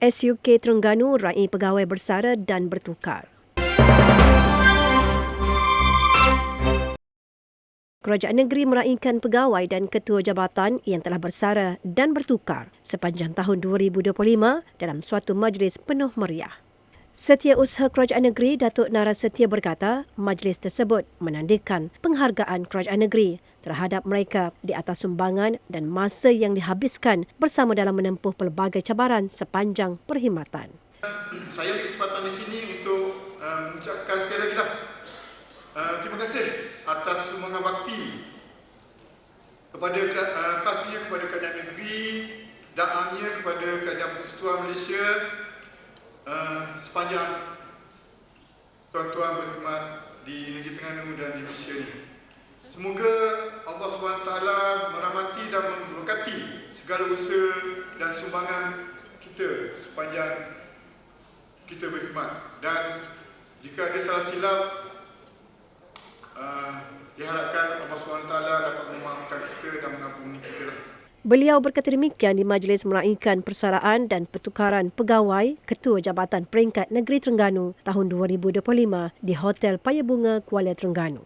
SUK Terengganu raih pegawai bersara dan bertukar. Kerajaan negeri meraihkan pegawai dan ketua jabatan yang telah bersara dan bertukar sepanjang tahun 2025 dalam suatu majlis penuh meriah. Setiausaha Kerajaan Negeri Datuk Nara Setia berkata, majlis tersebut menandakan penghargaan Kerajaan Negeri terhadap mereka di atas sumbangan dan masa yang dihabiskan bersama dalam menempuh pelbagai cabaran sepanjang perkhidmatan. Saya ambil kesempatan di sini untuk uh, mengucapkan sekali lagi lah uh, terima kasih atas sumbangan bakti kepada uh, khasnya kepada kerajaan negeri daamnya kepada kerajaan persekutuan Malaysia uh, sepanjang tuan-tuan berkhidmat di negeri Terengganu dan di Malaysia ini. Semoga Allah SWT merahmati dan memberkati segala usaha dan sumbangan kita sepanjang kita berkhidmat dan jika ada salah silap uh, diharapkan Allah SWT dapat memaafkan kita dan mengampuni kita. Beliau berkata demikian di majlis meraihkan persaraan dan pertukaran pegawai Ketua Jabatan Peringkat Negeri Terengganu tahun 2025 di Hotel Payabunga Kuala Terengganu.